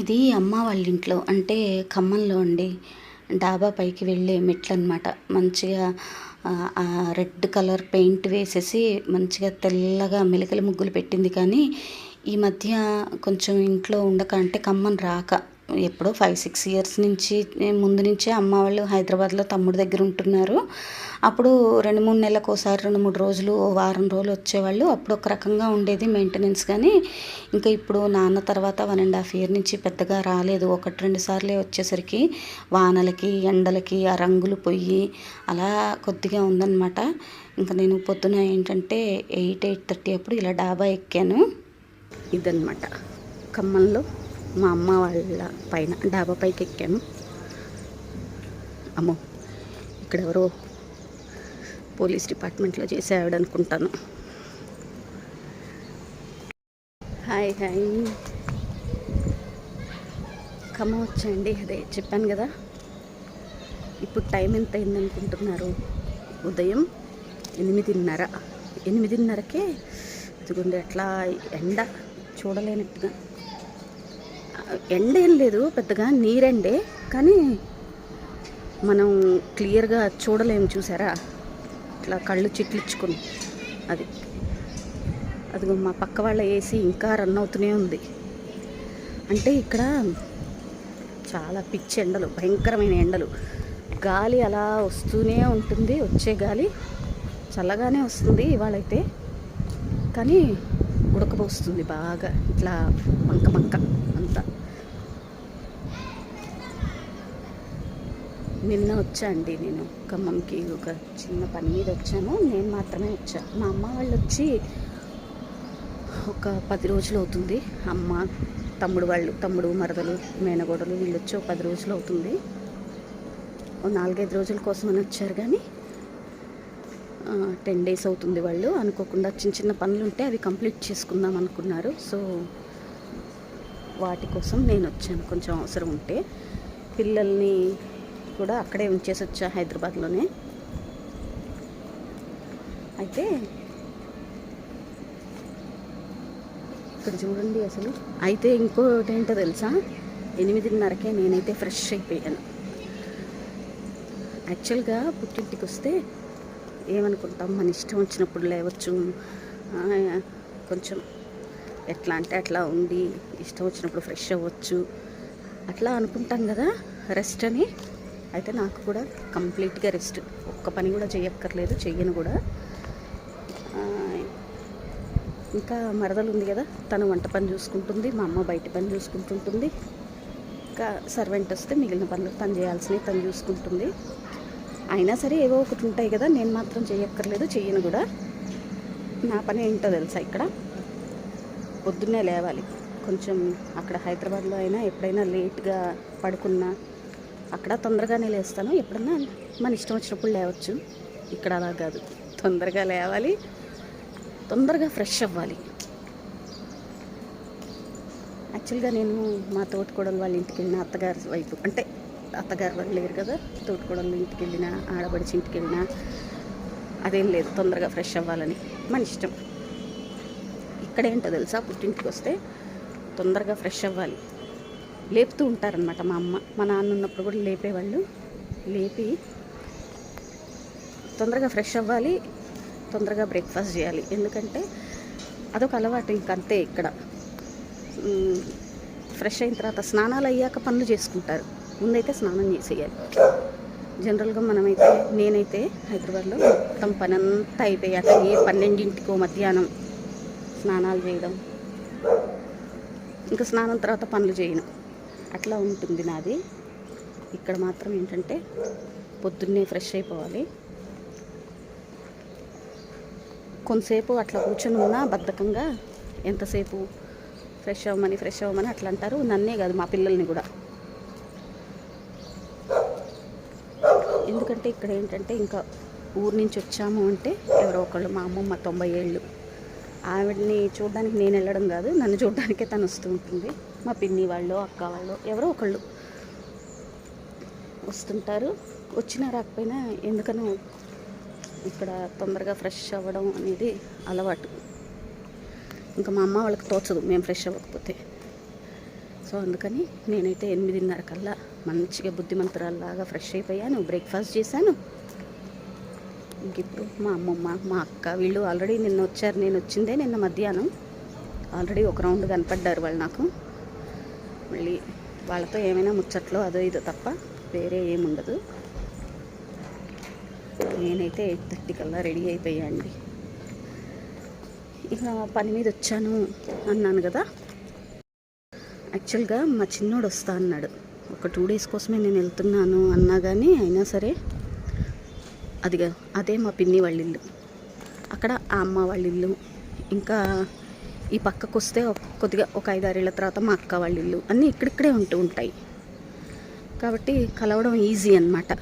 ఇది అమ్మ వాళ్ళ ఇంట్లో అంటే ఖమ్మంలో అండి. డాబా పైకి వెళ్ళే మెట్లు అనమాట మంచిగా రెడ్ కలర్ పెయింట్ వేసేసి మంచిగా తెల్లగా మెలికల ముగ్గులు పెట్టింది కానీ ఈ మధ్య కొంచెం ఇంట్లో ఉండక అంటే ఖమ్మం రాక ఎప్పుడో ఫైవ్ సిక్స్ ఇయర్స్ నుంచి ముందు నుంచే అమ్మ వాళ్ళు హైదరాబాద్లో తమ్ముడు దగ్గర ఉంటున్నారు. అప్పుడు రెండు మూడు నెలలకు ఒకసారి రెండు మూడు రోజులు ఓ వారం రోజులు వచ్చేవాళ్ళు. అప్పుడు ఒక రకంగా ఉండేది మెయింటెనెన్స్ కానీ ఇంకా ఇప్పుడు నాన్న తర్వాత వన్ అండ్ హాఫ్ ఇయర్ నుంచి పెద్దగా రాలేదు. ఒకటి రెండు సార్లే వచ్చేసరికి వానలకి ఎండలకి ఆ రంగులు పొయ్యి అలా కొద్దిగా ఉందన్నమాట. ఇంకా నేను పొద్దున ఏంటంటే ఎయిట్ ఎయిట్ థర్టీ అప్పుడు ఇలా డాబా ఎక్కాను. ఇదన్నమాట. ఖమ్మంలో మా అమ్మ వాళ్ళ పైన డాబా పైకి ఎక్కాను. అమ్మో ఇక్కడ ఎవరో పోలీస్ డిపార్ట్మెంట్లో చేసే ఆవిడ అనుకుంటాను. Hi hi. ఖమ్మం వచ్చండి అదే చెప్పాను కదా ఇప్పుడు టైం ఎంత అయింది అనుకుంటున్నారు? ఉదయం ఎనిమిదిన్నర. ఎనిమిదిన్నరకే ఇదిగోండి అట్లా ఎండ చూడలేనట్టుగా ఎండ ఏం లేదు పెద్దగా నీరెండే కానీ మనం క్లియర్గా చూడలేము చూసారా? ఇట్లా కళ్ళు చిట్లిచ్చుకుని. అది అదిగో మా పక్క వాళ్ళ ఏసీ ఇంకా రన్ అవుతూనే ఉంది. అంటే ఇక్కడ చాలా పిచ్చి ఎండలు భయంకరమైన ఎండలు. గాలి అలా వస్తూనే ఉంటుంది వచ్చే గాలి చల్లగానే వస్తుంది ఇవాళైతే. కానీ ఉడకపోస్తుంది బాగా ఇట్లా మంక మంక అంతా నిన్న వచ్చా అండి నేను ఖమ్మంకి ఒక చిన్న పని మీద వచ్చాను. నేను మాత్రమే వచ్చా. మా అమ్మ వాళ్ళు వచ్చి ఒక పది రోజులు అవుతుంది. అమ్మ తమ్ముడు వాళ్ళు తమ్ముడు మరదలు మేనగోడలు వీళ్ళు వచ్చి ఒక పది రోజులు అవుతుంది. ఓ నాలుగైదు రోజుల కోసం అని వచ్చారు కానీ టెన్ డేస్ అవుతుంది వాళ్ళు. అనుకోకుండా చిన్న చిన్న పనులు ఉంటే అవి కంప్లీట్ చేసుకుందాం అనుకున్నారు. సో వాటి కోసం నేను వచ్చాను. కొంచెం అవసరం ఉంటే. పిల్లల్ని కూడా అక్కడే ఉంచేసి వచ్చా హైదరాబాద్లోనే. అయితే ఇక్కడ చూడండి అసలు. అయితే ఇంకోటి ఏంటో తెలుసా? ఎనిమిదిన్నరకే నేనైతే ఫ్రెష్ అయిపోయాను. యాక్చువల్గా పుట్టింటికి వస్తే ఏమనుకుంటాం? మన ఇష్టం వచ్చినప్పుడు లేవచ్చు. కొంచెం ఎట్లా అంటే అట్లా ఉండి ఇష్టం వచ్చినప్పుడు ఫ్రెష్ అవ్వచ్చు. అట్లా అనుకుంటాం కదా రెస్ట్ అని. అయితే నాకు కూడా కంప్లీట్గా రెస్ట్ ఒక్క పని కూడా చేయక్కర్లేదు చెయ్యను కూడా. ఇంకా మరదలు ఉంది కదా తను వంట పని చూసుకుంటుంది మా అమ్మ బయట పని చూసుకుంటుంటుంది. ఇంకా సర్వెంట్ వస్తే మిగిలిన పనులు తను చేయాల్సినవి తను చూసుకుంటుంది. అయినా సరే ఏవో ఒకటి ఉంటాయి కదా నేను మాత్రం చేయక్కర్లేదు చెయ్యను కూడా. నా పని ఏంటో తెలుసా ఇక్కడ? పొద్దున్నే లేవాలి. కొంచెం అక్కడ హైదరాబాద్లో అయినా ఎప్పుడైనా లేట్గా పడుకున్నా అక్కడ తొందరగానే లేస్తాను. ఎప్పుడన్నా మన ఇష్టం వచ్చినప్పుడు లేవచ్చు. ఇక్కడ అలా కాదు. తొందరగా లేవాలి. తొందరగా ఫ్రెష్ అవ్వాలి. యాక్చువల్గా నేను మా తోటికోడలు వాళ్ళ ఇంటికి వెళ్ళిన అత్తగారి వైపు అంటే అత్తగారు వాళ్ళు లేరు కదా తోటికోడలు ఇంటికి వెళ్ళిన ఆడబడిచి ఇంటికి వెళ్ళినా అదేం లేదు. తొందరగా ఫ్రెష్ అవ్వాలని మన ఇష్టం. ఇక్కడ ఏంటో తెలుసా? పుట్టింటికి వస్తే తొందరగా ఫ్రెష్ అవ్వాలి. లేపుతూ ఉంటారనమాట మా అమ్మ. మా నాన్న ఉన్నప్పుడు కూడా లేపేవాళ్ళు. లేపి తొందరగా ఫ్రెష్ అవ్వాలి తొందరగా బ్రేక్ఫాస్ట్ చేయాలి. ఎందుకంటే అదొక అలవాటు ఇంకంతే ఇక్కడ. ఫ్రెష్ అయిన తర్వాత స్నానాలు అయ్యాక పనులు చేసుకుంటారు. ముందైతే స్నానం చేసేయాలి. జనరల్గా మనమైతే నేనైతే హైదరాబాద్లో మొత్తం పని అంతా అయిపోయాక ఏ పన్నెండింటికో మధ్యాహ్నం స్నానాలు చేయడం. ఇంకా స్నానం తర్వాత పనులు చేయను. అట్లా ఉంటుంది నాది. ఇక్కడ మాత్రం ఏంటంటే పొద్దున్నే ఫ్రెష్ అయిపోవాలి. కొంతసేపు అట్లా కూర్చొని ఉన్నా బద్ధకంగా ఎంతసేపు ఫ్రెష్ అవ్వమని ఫ్రెష్ అవ్వమని అట్లా అంటారు. నన్నే కాదు మా పిల్లల్ని కూడా. ఎందుకంటే ఇక్కడ ఏంటంటే ఇంకా ఊరు నుంచి వచ్చాము అంటే ఎవరో ఒకళ్ళు మా అమ్మమ్మ తొంభై ఏళ్ళు. ఆవిడని చూడడానికి నేను వెళ్ళడం కాదు నన్ను చూడడానికే తను వస్తూ ఉంటుంది. మా పిన్ని వాళ్ళు అక్క వాళ్ళు ఎవరో ఒకళ్ళు వస్తుంటారు. వచ్చినా రాకపోయినా ఎందుకనో ఇక్కడ తొందరగా ఫ్రెష్ అవ్వడం అనేది అలవాటు. ఇంకా మా అమ్మ వాళ్ళకి తోచదు మేము ఫ్రెష్ అవ్వకపోతే. సో అందుకని నేనైతే ఎనిమిదిన్నర కల్లా మంచిగా బుద్ధిమంతురాల్లాగా ఫ్రెష్ అయిపోయాను బ్రేక్ఫాస్ట్ చేశాను. ఇంక ఇప్పుడు మా అమ్మమ్మ మా అక్క వీళ్ళు ఆల్రెడీ నిన్న వచ్చారు నేను వచ్చిందే నిన్న మధ్యాహ్నం. ఆల్రెడీ ఒక రౌండ్ కనపడ్డారు వాళ్ళు నాకు. మళ్ళీ వాళ్ళతో ఏమైనా ముచ్చట్లో అదో ఇదో తప్ప వేరే ఏముండదు నేనైతే ఎయిట్ థర్టీ కల్లా రెడీ అయిపోయాండి ఇక పని మీద వచ్చాను అన్నాను కదా. యాక్చువల్గా మా చిన్నోడు వస్తా అన్నాడు. ఒక టూ డేస్ కోసమే నేను వెళ్తున్నాను అన్నా కానీ అయినా సరే అదిగా అదే మా పిన్ని వాళ్ళ ఇల్లు. అక్కడ ఆ అమ్మ వాళ్ళ ఇల్లు. ఇంకా ఈ పక్కకు వస్తే కొద్దిగా ఒక ఐదారేళ్ళ తర్వాత మా అక్క వాళ్ళ ఇల్లు అన్నీ ఇక్కడిక్కడే ఉంటూ ఉంటాయి. కాబట్టి కలవడం ఈజీ అనమాట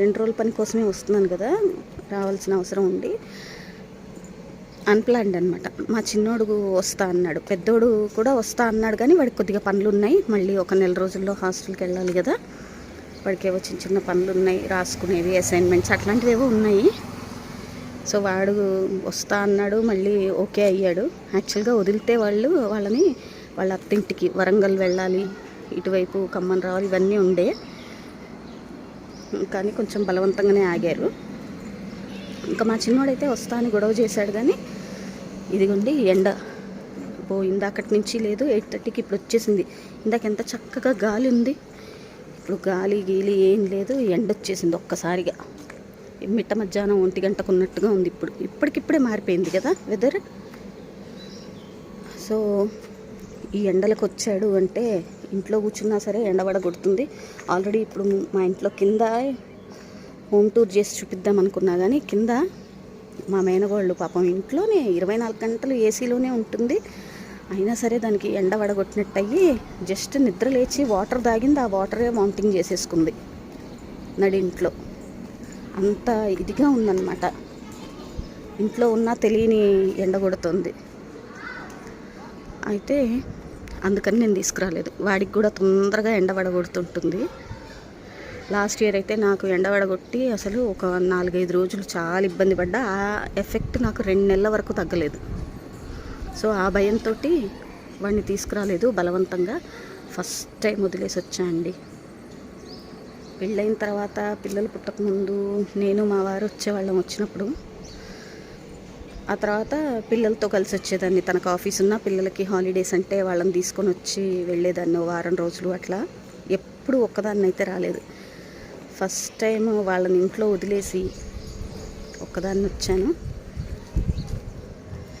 రెండు రోజుల పని కోసమే వస్తున్నాను కదా రావాల్సిన అవసరం ఉండి అన్ప్లాన్డ్ అనమాట మా చిన్నోడు వస్తా అన్నాడు. పెద్దోడు కూడా వస్తా అన్నాడు కానీ వాడికి కొద్దిగా పనులు ఉన్నాయి మళ్ళీ ఒక నెల రోజుల్లో హాస్టల్కి వెళ్ళాలి కదా. వాడికి ఏవో చిన్న చిన్న పనులు ఉన్నాయి రాసుకునేవి అసైన్మెంట్స్ అట్లాంటివి ఏవో ఉన్నాయి. సో వాడు వస్తా అన్నాడు మళ్ళీ ఓకే అయ్యాడు. యాక్చువల్గా వదిలితే వాళ్ళు వాళ్ళని వాళ్ళ అత్తింటికి వరంగల్ వెళ్ళాలి ఇటువైపు ఖమ్మం రావాలి ఇవన్నీ ఉండే. కానీ కొంచెం బలవంతంగానే ఆగారు. ఇంకా మా చిన్నోడైతే వస్తా అని గొడవ చేశాడు కానీ ఇదిగోండి ఎండ. పోయింది ఇందాకటి నుంచి లేదు ఎయిట్ థర్టీకి ఇప్పుడు వచ్చేసింది. ఇందాక ఎంత చక్కగా గాలి ఉంది. ఇప్పుడు గాలి గీలి ఏం లేదు ఎండ వచ్చేసింది ఒక్కసారిగా. మిట్ట మధ్యాహ్నం ఒంటి గంటకు ఉన్నట్టుగా ఉంది ఇప్పుడు. ఇప్పటికిప్పుడే మారిపోయింది కదా వెదర్ సో ఈ ఎండలకు వచ్చాడు అంటే ఇంట్లో కూర్చున్నా సరే ఎండబడ కొడుతుంది ఆల్రెడీ ఇప్పుడు మా ఇంట్లో కింద హోమ్ టూర్ చేసి చూపిద్దాం అనుకున్నా కానీ కింద మా మేనగోళ్ళు పాపం ఇంట్లోనే ఇరవై నాలుగు గంటలు ఏసీలోనే ఉంటుంది. అయినా సరే దానికి ఎండ వడగొట్టినట్టు అయ్యి జస్ట్ నిద్ర లేచి వాటర్ తాగింది. ఆ వాటరే వామిటింగ్ చేసేసుకుంది నడి ఇంట్లో. అంత ఇదిగా ఉందన్నమాట. ఇంట్లో ఉన్నా తెలియని ఎండగొడుతుంది అయితే అందుకని నేను తీసుకురాలేదు. వాడికి కూడా తొందరగా ఎండబడగొడుతుంటుంది లాస్ట్ ఇయర్ అయితే నాకు ఎండబడగొట్టి అసలు ఒక నాలుగైదు రోజులు చాలా ఇబ్బంది పడ్డా. ఆ ఎఫెక్ట్ నాకు రెండు నెలల వరకు తగ్గలేదు. సో ఆ భయంతో వాడిని తీసుకురాలేదు బలవంతంగా. ఫస్ట్ టైం వదిలేసి వచ్చా అండి. పెళ్ళైన తర్వాత పిల్లలు పుట్టకముందు నేను మా వారు వచ్చేవాళ్ళం వచ్చినప్పుడు. ఆ తర్వాత పిల్లలతో కలిసి వచ్చేదాన్ని. తనకు ఆఫీస్ ఉన్న పిల్లలకి హాలిడేస్ అంటే వాళ్ళని తీసుకొని వచ్చి వెళ్ళేదాన్ని వారం రోజులు అట్లా. ఎప్పుడు ఒక్కదాన్ని అయితే రాలేదు. ఫస్ట్ టైం వాళ్ళని ఇంట్లో వదిలేసి ఒక్కదాన్ని వచ్చాను.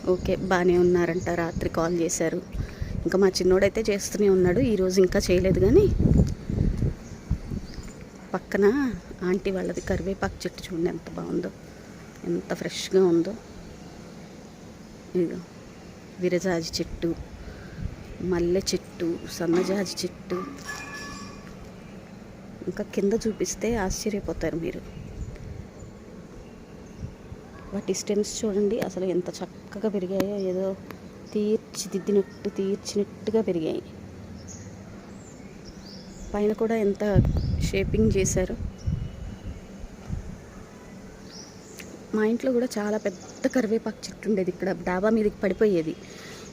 ఓకే బాగానే ఉన్నారంట రాత్రి కాల్ చేశారు. ఇంకా మా చిన్నోడైతే చేస్తూనే ఉన్నాడు. ఈరోజు ఇంకా చేయలేదు కానీ పక్కన ఆంటీ వాళ్ళది కరివేపాకు చెట్టు చూడండి ఎంత బాగుందో ఎంత ఫ్రెష్గా ఉందో. ఇదిగో విరజాజి చెట్టు మల్లె చెట్టు సన్నజాజి చెట్టు. ఇంకా కింద చూపిస్తే ఆశ్చర్యపోతారు మీరు. వాటి స్టెమ్స్ చూడండి అసలు ఎంత చక్కగా పెరిగాయో ఏదో తీర్చిదిద్దినట్టు తీర్చినట్టుగా పెరిగాయి. పైన కూడా ఎంత షేపింగ్ చేశారు. మా ఇంట్లో కూడా చాలా పెద్ద కరివేపాకు చెట్టు ఉండేది ఇక్కడ. డాబా మీదకి పడిపోయేది.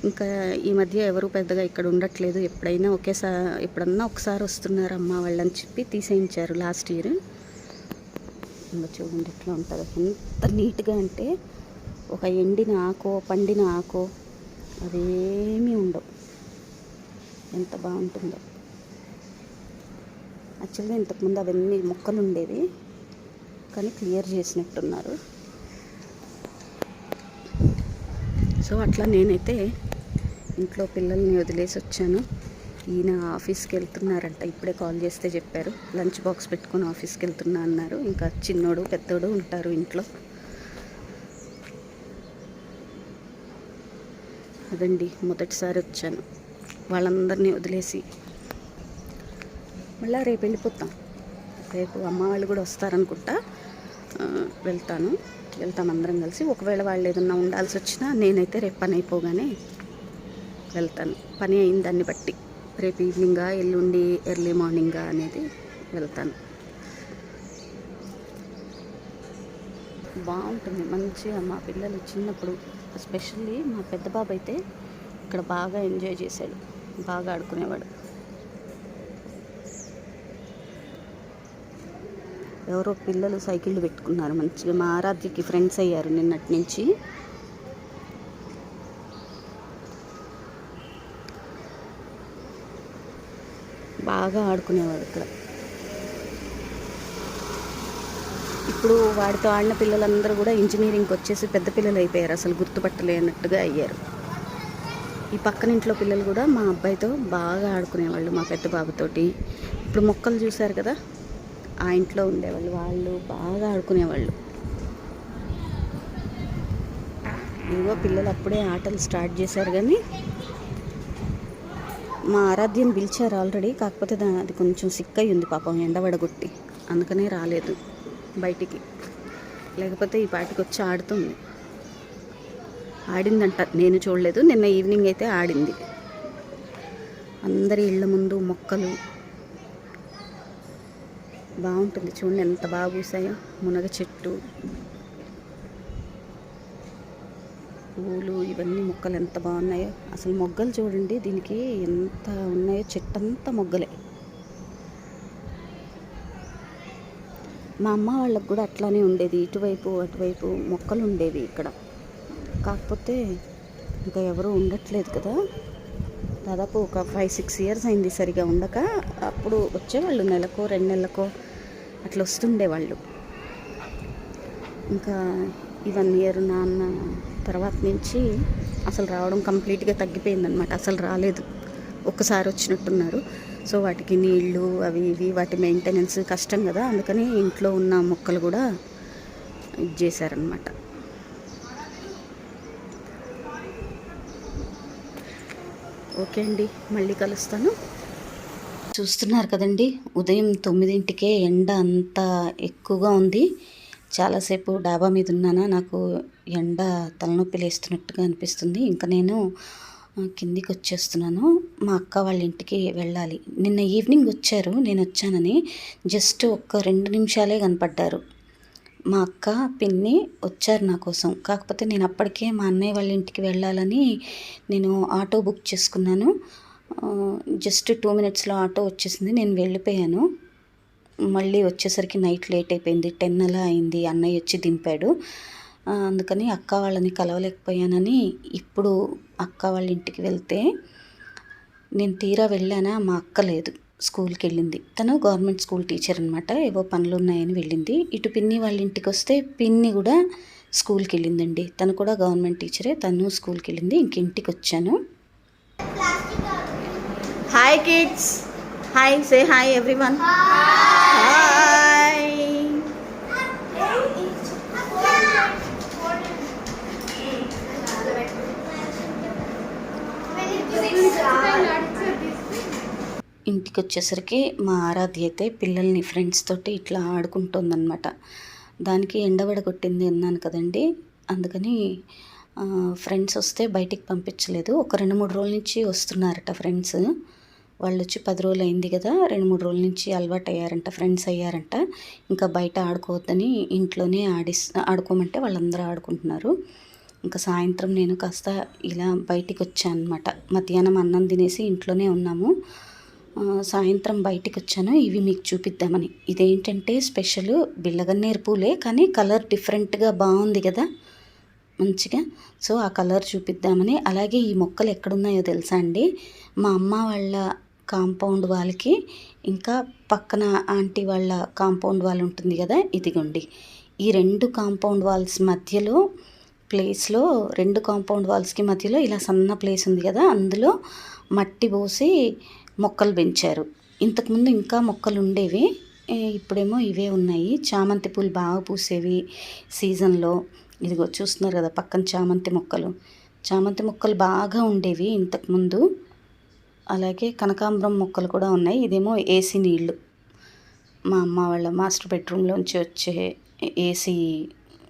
ఇంకా ఈ మధ్య ఎవరు పెద్దగా ఇక్కడ ఉండట్లేదు. ఎప్పుడైనా ఒకేసారి ఎప్పుడన్నా ఒకసారి వస్తున్నారు అమ్మ వాళ్ళని చెప్పి తీసేయించారు లాస్ట్ ఇయర్. ఇంకా చూడండి ఎట్లా ఉంటుంది. ఎంత నీట్గా అంటే ఒక ఎండిన ఆకో పండిన ఆకో అదేమీ ఉండవు. ఎంత బాగుంటుందో. యాక్చువల్గా ఇంతకుముందు అవన్నీ మొక్కలు ఉండేవి కానీ క్లియర్ చేసినట్టున్నారు. సో అట్లా నేనైతే ఇంట్లో పిల్లల్ని వదిలేసి వచ్చాను. ఈయన ఆఫీస్కి వెళ్తున్నారంట ఇప్పుడే కాల్ చేస్తే చెప్పారు. లంచ్ బాక్స్ పెట్టుకొని ఆఫీస్కి వెళ్తున్నా అన్నారు. ఇంకా చిన్నోడు పెద్దోడు ఉంటారు ఇంట్లో. అదండి మొదటిసారి వచ్చాను. వాళ్ళందరినీ వదిలేసి మళ్ళీ రేపు వెళ్ళిపోతాం. రేపు అమ్మ వాళ్ళు కూడా వస్తారనుకుంటా వెళ్తాను. వెళ్తాం అందరం కలిసి. ఒకవేళ వాళ్ళు ఏదన్నా ఉండాల్సి వచ్చినా నేనైతే రేపు పని అయిపోగానే వెళ్తాను. పని అయిన దాన్ని బట్టి. రేపు ఈవినింగా ఎల్లుండి ఎర్లీ మార్నింగా అనేది వెళ్తాను. బాగుంటుంది. మంచిగా మా పిల్లలు చిన్నప్పుడు ఎస్పెషల్లీ మా పెద్ద బాబు అయితే ఇక్కడ బాగా ఎంజాయ్ చేశాడు. బాగా ఆడుకునేవాడు. ఎవరో పిల్లలు సైకిళ్ళు పెట్టుకున్నారు మంచిగా. మా ఆరాధ్యకి ఫ్రెండ్స్ అయ్యారు నిన్నటి నుంచి. బాగా ఆడుకునేవాడు ఇక్కడ. ఇప్పుడు వాడితో ఆడిన పిల్లలందరూ కూడా ఇంజనీరింగ్కి వచ్చేసి పెద్ద పిల్లలు అయిపోయారు. అసలు గుర్తుపట్టలేనట్టుగా అయ్యారు. ఈ పక్కన ఇంట్లో పిల్లలు కూడా మా అబ్బాయితో బాగా ఆడుకునేవాళ్ళు మా పెద్ద బాబుతోటి. ఇప్పుడు మొక్కలు చూశారు కదా? ఆ ఇంట్లో ఉండేవాళ్ళు వాళ్ళు బాగా ఆడుకునేవాళ్ళు. ఇదిగో పిల్లలు అప్పుడే ఆటలు స్టార్ట్ చేశారు కానీ మా ఆరాధ్యం పిలిచారు ఆల్రెడీ కాకపోతే అది కొంచెం సిక్ అయ్యింది ఉంది పాపం ఎండబడగొట్టి అందుకనే రాలేదు బయటికి. లేకపోతే ఈ పాటికి వచ్చి ఆడుతుంది. ఆడిందంట నేను చూడలేదు నిన్న ఈవినింగ్ అయితే ఆడింది. అందరి ఇళ్ళ ముందు మొక్కలు బాగుంటుంది చూడండి ఎంత బాగా పూసాయో. మునగ చెట్టు. పూలు ఇవన్నీ మొక్కలు ఎంత బాగున్నాయో. అసలు మొగ్గలు చూడండి దీనికి ఎంత ఉన్నాయో. చెట్టంతా మొగ్గలే. మా అమ్మ వాళ్ళకు కూడా అట్లానే ఉండేది. ఇటువైపు అటువైపు మొక్కలు ఉండేవి ఇక్కడ. కాకపోతే ఇంకా ఎవరు ఉండట్లేదు కదా. దాదాపు ఒక ఫైవ్ సిక్స్ ఇయర్స్ అయింది సరిగా ఉండక. అప్పుడు వచ్చేవాళ్ళు నెలకో రెండు నెలలకో. అట్లా వస్తుండేవాళ్ళు ఇంకా ఈ వన్ ఇయర్ నాన్న తర్వాత నుంచి అసలు రావడం కంప్లీట్గా తగ్గిపోయిందనమాట అసలు రాలేదు. ఒక్కసారి వచ్చినట్టున్నారు. సో వాటికి నీళ్ళు అవి ఇవి వాటి మెయింటెనెన్స్ కష్టం కదా. అందుకని ఇంట్లో ఉన్న మొక్కలు కూడా ఇది చేశారనమాట ఓకే అండి. మళ్ళీ కలుస్తాను. చూస్తున్నారు కదండి. ఉదయం తొమ్మిదింటికే ఎండ అంత ఎక్కువగా ఉంది. చాలాసేపు డాబా మీద ఉన్నానా? నాకు ఎండ తలనొప్పి లేస్తున్నట్టుగా అనిపిస్తుంది. ఇంకా నేను కిందికి వచ్చేస్తున్నాను మా అక్క వాళ్ళ ఇంటికి వెళ్ళాలి. నిన్న ఈవినింగ్ వచ్చారు. నేను వచ్చానని జస్ట్ ఒక్క రెండు నిమిషాలే కనపడ్డారు. మా అక్క పిన్ని వచ్చారు నా కోసం. కాకపోతే నేను అప్పటికే మా అన్నయ్య వాళ్ళ ఇంటికి వెళ్ళాలని నేను ఆటో బుక్ చేసుకున్నాను. జస్ట్ టూ మినిట్స్లో ఆటో వచ్చేసింది. నేను వెళ్ళిపోయాను. మళ్ళీ వచ్చేసరికి నైట్ లేట్ అయిపోయింది. టెన్ అలా అయింది. అన్నయ్య వచ్చి దింపాడు. అందుకని అక్క వాళ్ళని కలవలేకపోయానని ఇప్పుడు అక్క వాళ్ళ ఇంటికి వెళ్తే నేను తీరా వెళ్ళానా? మా అక్క లేదు. స్కూల్కి వెళ్ళింది. తను గవర్నమెంట్ స్కూల్ టీచర్ అనమాట ఏవో పనులు ఉన్నాయని వెళ్ళింది. ఇటు పిన్ని వాళ్ళ ఇంటికి వస్తే పిన్ని కూడా స్కూల్కి వెళ్ళిందండి. తను కూడా గవర్నమెంట్ టీచరే. తను స్కూల్కి వెళ్ళింది. ఇంక ఇంటికి వచ్చాను. Hi kids hi say hi everyone hi ఇంటికి వచ్చేసరికి మా ఆరాధ్య అయితే పిల్లల్ని ఫ్రెండ్స్ తోటి ఇట్లా ఆడుకుంటుందన్నమాట. దానికి ఎండబడ కొట్టింది అన్నాను కదండి. అందుకని ఫ్రెండ్స్ వస్తే బయటికి పంపించలేదు. ఒక రెండు మూడు రోజుల నుంచి వస్తున్నారట ఫ్రెండ్స్ వాళ్ళు వచ్చి పది రోజులు అయింది కదా రెండు మూడు రోజుల నుంచి అలవాటు అయ్యారంట ఫ్రెండ్స్ అయ్యారంట. ఇంకా బయట ఆడుకోవద్దని ఇంట్లోనే ఆడిస్ ఆడుకోమంటే వాళ్ళందరూ ఆడుకుంటున్నారు. ఇంకా సాయంత్రం నేను కాస్త ఇలా బయటికి వచ్చాను అనమాట మధ్యాహ్నం అన్నం తినేసి ఇంట్లోనే ఉన్నాము. సాయంత్రం బయటికి వచ్చాను ఇవి మీకు చూపిద్దామని. ఇదేంటంటే స్పెషల్ బిళ్ళగన్నేరు పూలే కానీ కలర్ డిఫరెంట్గా బాగుంది కదా మంచిగా. సో ఆ కలర్ చూపిద్దామని. అలాగే ఈ మొక్కలు ఎక్కడున్నాయో తెలుసా అండి? మా అమ్మ వాళ్ళ కాంపౌండ్ వాళ్ళకి ఇంకా పక్కన ఆంటీ వాళ్ళ కాంపౌండ్ వాల్ ఉంటుంది కదా ఇదిగోండి. ఈ రెండు కాంపౌండ్ వాల్స్ మధ్యలో ప్లేస్లో రెండు కాంపౌండ్ వాల్స్కి మధ్యలో ఇలా సన్న ప్లేస్ ఉంది కదా అందులో మట్టి పోసి మొక్కలు పెంచారు. ఇంతకుముందు ఇంకా మొక్కలు ఉండేవి ఇప్పుడేమో ఇవే ఉన్నాయి. చామంతి పూలు బాగా పూసేవి సీజన్లో. ఇదిగో చూస్తున్నారు కదా పక్కన చామంతి మొక్కలు. చామంతి మొక్కలు బాగా ఉండేవి ఇంతకుముందు అలాగే కనకాంబరం మొక్కలు కూడా ఉన్నాయి. ఇదేమో ఏసీ నీళ్ళు మా అమ్మ వాళ్ళ మాస్టర్ బెడ్రూమ్లోంచి వచ్చే ఏసీ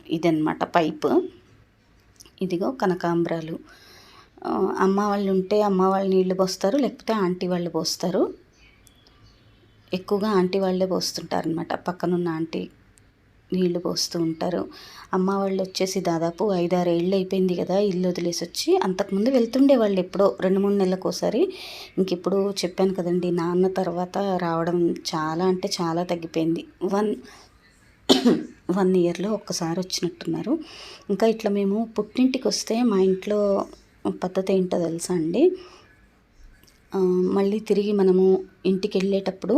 ఇదన్నమాట పైపు. ఇదిగో కనకాంబరాలు. అమ్మ వాళ్ళు ఉంటే అమ్మ వాళ్ళు నీళ్ళు పోస్తారు లేకపోతే ఆంటీ వాళ్ళు పోస్తారు. ఎక్కువగా ఆంటీ వాళ్ళే పోస్తుంటారనమాట పక్కనున్న ఆంటీ నీళ్ళు పోస్తూ ఉంటారు. అమ్మ వాళ్ళు వచ్చేసి దాదాపు ఐదారు ఏళ్ళు అయిపోయింది కదా ఇల్లు వదిలేసి వచ్చి. అంతకుముందు వెళ్తుండే వాళ్ళు ఎప్పుడో రెండు మూడు నెలలకు ఒకసారి ఇంక ఇప్పుడు చెప్పాను కదండి నాన్న తర్వాత రావడం చాలా అంటే చాలా తగ్గిపోయింది. వన్ వన్ ఇయర్లో ఒక్కసారి వచ్చినట్టున్నారు. ఇంకా ఇట్లా మేము పుట్టింటికి వస్తే మా ఇంట్లో పద్ధతి ఏంటో తెలుసా అండి? మళ్ళీ తిరిగి మనము ఇంటికి వెళ్ళేటప్పుడు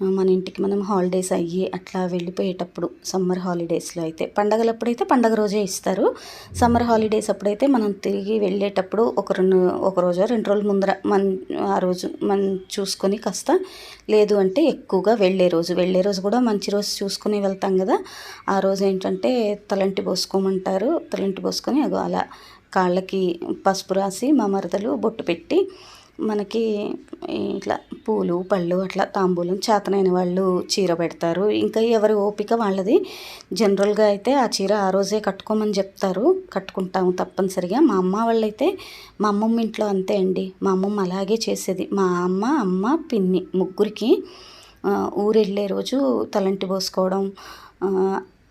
మన ఇంటికి మనం హాలిడేస్ అయ్యి అట్లా వెళ్ళిపోయేటప్పుడు సమ్మర్ హాలిడేస్లో అయితే పండగలప్పుడైతే పండగ రోజే ఇస్తారు. సమ్మర్ హాలిడేస్ అప్పుడైతే మనం తిరిగి వెళ్ళేటప్పుడు ఒక రెండు ఒక రోజు రెండు రోజుల ముందర మన ఆ రోజు మనం చూసుకొని కాస్త లేదు అంటే ఎక్కువగా వెళ్ళే రోజు వెళ్ళే రోజు కూడా మంచి రోజు చూసుకుని వెళ్తాం కదా. ఆ రోజు ఏంటంటే తలంటి పోసుకోమంటారు. తలంటి పోసుకొని అగో అలా కాళ్ళకి పసుపు రాసి మా మరదలు బొట్టు పెట్టి మనకి ఇట్లా పూలు పళ్ళు అట్లా తాంబూలం చేతనైన వాళ్ళు చీర పెడతారు. ఇంకా ఎవరి ఓపిక వాళ్ళది. జనరల్గా అయితే ఆ చీర ఆ రోజే కట్టుకోమని చెప్తారు. కట్టుకుంటాము తప్పనిసరిగా. మా అమ్మ వాళ్ళైతే మా అమ్మమ్మ ఇంట్లో అంతే అండి. మా అమ్మమ్మ అలాగే చేసేది. మా అమ్మ అమ్మ పిన్ని ముగ్గురికి ఊరెళ్ళే ఊరు వెళ్ళే రోజు తలంటి పోసుకోవడం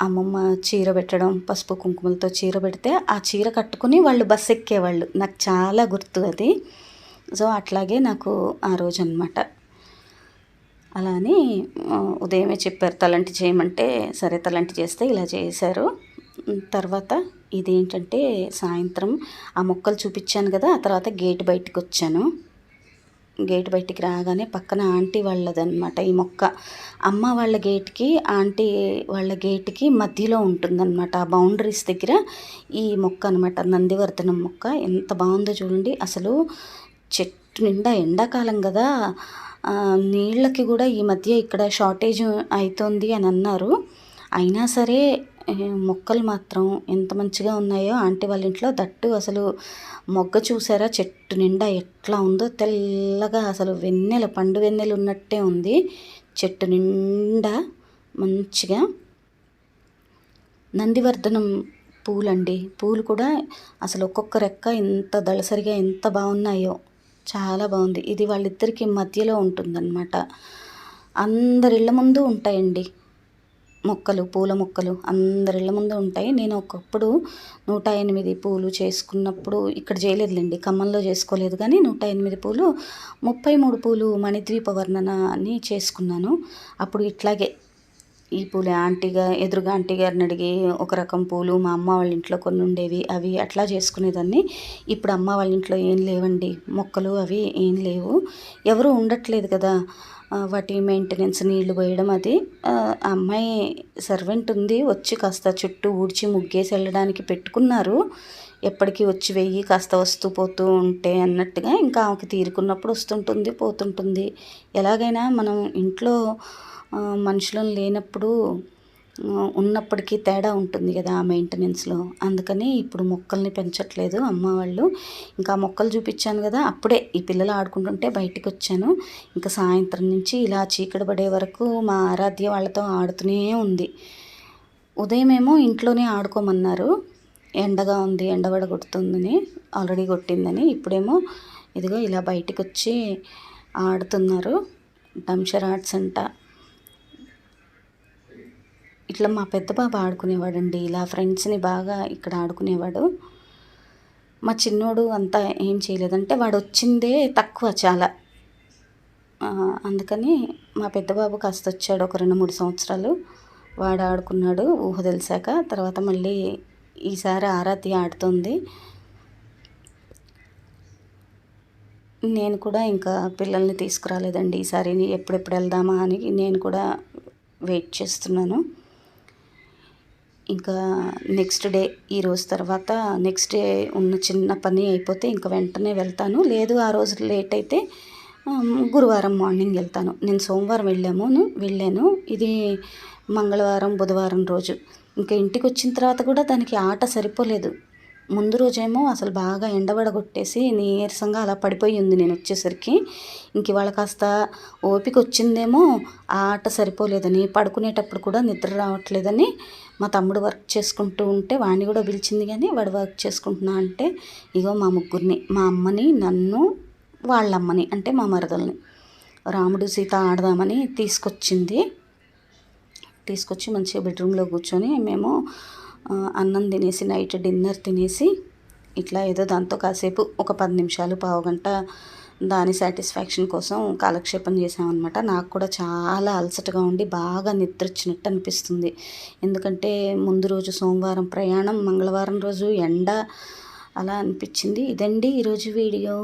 అమ్మమ్మ చీర పెట్టడం పసుపు కుంకుమలతో చీర పెడితే ఆ చీర కట్టుకుని వాళ్ళు బస్సు ఎక్కేవాళ్ళు. నాకు చాలా గుర్తు అది. సో అట్లాగే నాకు ఆ రోజు అనమాట అలా అని ఉదయమే చెప్పారు తలంటి చేయమంటే సరే తలంటి చేస్తే ఇలా చేశారు. తర్వాత ఇదేంటంటే సాయంత్రం ఆ మొక్కలు చూపించాను కదా ఆ తర్వాత గేట్ బయటకు వచ్చాను గేట్ బయటికి రాగానే పక్కన ఆంటీ వాళ్ళదనమాట ఈ మొక్క. అమ్మ వాళ్ళ గేట్కి ఆంటీ వాళ్ళ గేట్కి మధ్యలో ఉంటుందన్నమాట ఆ బౌండరీస్ దగ్గర ఈ మొక్క అనమాట నందివర్ధనం మొక్క. ఎంత బాగుందో చూడండి అసలు చెట్టు నిండా ఎండాకాలం కదా. నీళ్ళకి కూడా ఈ మధ్య ఇక్కడ షార్టేజ్ అవుతుంది అని అన్నారు. అయినా సరే మొక్కలు మాత్రం ఎంత మంచిగా ఉన్నాయో ఆంటీ వాళ్ళ ఇంట్లో దట్టు అసలు మొగ్గ చూసారా? చెట్టు నిండా ఎట్లా ఉందో తెల్లగా అసలు వెన్నెల పండు వెన్నెలు ఉన్నట్టే ఉంది. చెట్టు నిండా మంచిగా. నందివర్ధనం పూలండి. పూలు కూడా అసలు ఒక్కొక్క రెక్క ఎంత దళసరిగా ఎంత బాగున్నాయో. చాలా బాగుంది. ఇది వాళ్ళిద్దరికి మధ్యలో ఉంటుందన్నమాట. అందరిళ్ళ ముందు ఉంటాయండి. మొక్కలు పూల మొక్కలు అందరిళ్ళ ముందు ఉంటాయి. నేను ఒకప్పుడు నూట ఎనిమిది పూలు చేసుకున్నప్పుడు ఇక్కడ చేయలేదులేండి ఖమ్మంలో చేసుకోలేదు కానీ నూట ఎనిమిది పూలు ముప్పై మూడు పూలు మణిద్వీప వర్ణన అని చేసుకున్నాను. అప్పుడు ఇట్లాగే ఈ పూలు ఆంటీగా ఎదురుగా ఆంటీ గారిని అడిగి ఒక రకం పూలు మా అమ్మ వాళ్ళ ఇంట్లో కొన్ని ఉండేవి అవి అట్లా చేసుకునేదాన్ని. ఇప్పుడు అమ్మ వాళ్ళ ఇంట్లో ఏం లేవండి మొక్కలు అవి ఏం లేవు. ఎవరు ఉండట్లేదు కదా వాటి మెయింటెనెన్స్ నీళ్ళు పోయడం అది. అమ్మాయి సర్వెంట్ ఉంది వచ్చి కాస్త చుట్టూ ఊడ్చి ముగ్గేసి వెళ్ళడానికి పెట్టుకున్నారు. ఎప్పటికీ వచ్చి వెయ్యి కాస్త వస్తూ పోతూ ఉంటే అన్నట్టుగా ఇంకా ఆమెకి తీరుకున్నప్పుడు వస్తుంటుంది పోతుంటుంది. ఎలాగైనా మనం ఇంట్లో మనుషులను లేనప్పుడు ఉన్నప్పటికీ తేడా ఉంటుంది కదా ఆ మెయింటెనెన్స్లో అందుకని ఇప్పుడు మొక్కల్ని పెంచట్లేదు అమ్మ వాళ్ళు. ఇంకా మొక్కలు చూపించాను కదా అప్పుడే ఈ పిల్లలు ఆడుకుంటుంటే బయటికి వచ్చాను. ఇంకా సాయంత్రం నుంచి ఇలా చీకటి పడే వరకు మా ఆరాధ్య వాళ్ళతో ఆడుతూనే ఉంది. ఉదయమేమో ఇంట్లోనే ఆడుకోమన్నారు. ఎండగా ఉంది ఎండబడ కొడుతుందని ఆల్రెడీ కొట్టిందని. ఇప్పుడేమో ఇదిగో ఇలా బయటికి వచ్చి ఆడుతున్నారు. డంషర్ ఆర్ట్స్ అంట. ఇట్లా మా పెద్ద బాబు ఆడుకునేవాడండి. ఇలా ఫ్రెండ్స్ని బాగా ఇక్కడ ఆడుకునేవాడు. మా చిన్నోడు అంతా ఏం చేయలేదంటే వాడు వచ్చిందే తక్కువ చాలా. అందుకని మా పెద్ద బాబు కాస్త వచ్చాడు ఒక రెండు మూడు సంవత్సరాలు. వాడు ఆడుకున్నాడు ఊహ తెలిసాక. తర్వాత మళ్ళీ ఈసారి ఆరాధ్య ఆడుతుంది. నేను కూడా ఇంకా పిల్లల్ని తీసుకురాలేదండి. ఈసారి ఎప్పుడెప్పుడు వెళ్దామా అని నేను కూడా వెయిట్ చేస్తున్నాను. ఇంకా నెక్స్ట్ డే ఈ రోజు తర్వాత నెక్స్ట్ డే ఉన్న చిన్న పని అయిపోతే ఇంకా వెంటనే వెళ్తాను. లేదు ఆ రోజు లేట్ అయితే గురువారం మార్నింగ్ వెళ్తాను. నేను సోమవారం వెళ్ళాము వెళ్ళాను. ఇది మంగళవారం బుధవారం రోజు. ఇంకా ఇంటికి వచ్చిన తర్వాత కూడా దానికి ఆట సరిపోలేదు. ముందు రోజేమో అసలు బాగా ఎండబడగొట్టేసి నీరసంగా అలా పడిపోయి ఉంది నేను వచ్చేసరికి. ఇంక ఇవాళ కాస్త ఓపిక వచ్చిందేమో ఆ ఆట సరిపోలేదని పడుకునేటప్పుడు కూడా నిద్ర రావట్లేదని మా తమ్ముడు వర్క్ చేసుకుంటూ ఉంటే వాడిని కూడా పిలిచింది కానీ వాడు వర్క్ చేసుకుంటున్నా అంటే ఇగో మా ముగ్గురిని మా అమ్మని నన్ను వాళ్ళమ్మని అంటే మా మరదల్ని రాముడు సీత ఆడదామని తీసుకొచ్చింది. తీసుకొచ్చి మంచిగా బెడ్రూమ్లో కూర్చొని మేము అన్నం తినేసి నైట్ డిన్నర్ తినేసి ఇట్లా ఏదో దాంతో కాసేపు ఒక పది నిమిషాలు పావు గంట దాని సాటిస్ఫాక్షన్ కోసం కాలక్షేపం చేసామన్నమాట నాకు కూడా చాలా అలసటగా ఉండి బాగా నిద్ర వచ్చినట్టు అనిపిస్తుంది. ఎందుకంటే ముందు రోజు సోమవారం ప్రయాణం మంగళవారం రోజు ఎండ అలా అనిపించింది ఇదండి ఈరోజు వీడియో.